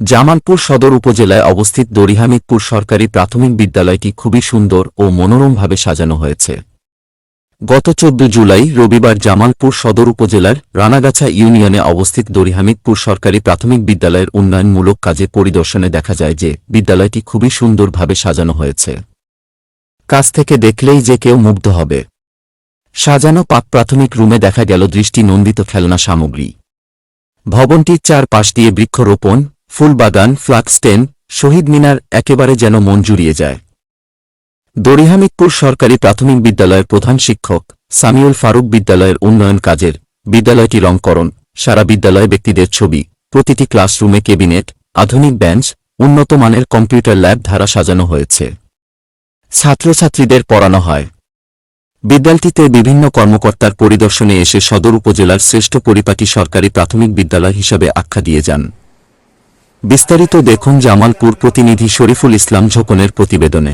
জামালপুর সদর উপজেলায় অবস্থিত দরিহামিদপুর সরকারি প্রাথমিক বিদ্যালয়টি খুবই সুন্দর ও মনোরমভাবে সাজানো হয়েছে। গত চোদ্দ জুলাই রবিবার জামালপুর সদর উপজেলার রানাগাছা ইউনিয়নে অবস্থিত দরিহামিদপুর সরকারি প্রাথমিক বিদ্যালয়ের উন্নয়নমূলক কাজে পরিদর্শনে দেখা যায় যে বিদ্যালয়টি খুবই সুন্দরভাবে সাজানো হয়েছে। কাছ থেকে দেখলেই যে কেউ মুগ্ধ হবে। সাজানো পাক প্রাথমিক রুমে দেখা গেল দৃষ্টি নন্দিত খেলনা সামগ্রী। ভবনটির চার পাশ দিয়ে বৃক্ষরোপণ ফুলবাগান ফ্লাগস্টেন শহীদ মিনার একেবারে যেন মন জুড়িয়ে যায়। দরিহামিদপুর সরকারি প্রাথমিক বিদ্যালয়ের প্রধান শিক্ষক সামিউল ফারুক বিদ্যালয়ের উন্নয়ন কাজের বিদ্যালয়টি রংকরণ। সারা বিদ্যালয় ব্যক্তিদের ছবি, প্রতিটি ক্লাসরুমে কেবিনেট আধুনিক বেঞ্চ, উন্নত মানের কম্পিউটার ল্যাব ধারা সাজানো হয়েছে। ছাত্রছাত্রীদের পড়ানো হয়। বিদ্যালয়টিতে বিভিন্ন কর্মকর্তার পরিদর্শনে এসে সদর উপজেলার শ্রেষ্ঠ পরিপাটি সরকারি প্রাথমিক বিদ্যালয় হিসাবে আখ্যা দিয়ে যান। বিস্তারিত দেখুন জামালপুর প্রতিনিধি শরীফুল ইসলাম ঝোকনের প্রতিবেদনে।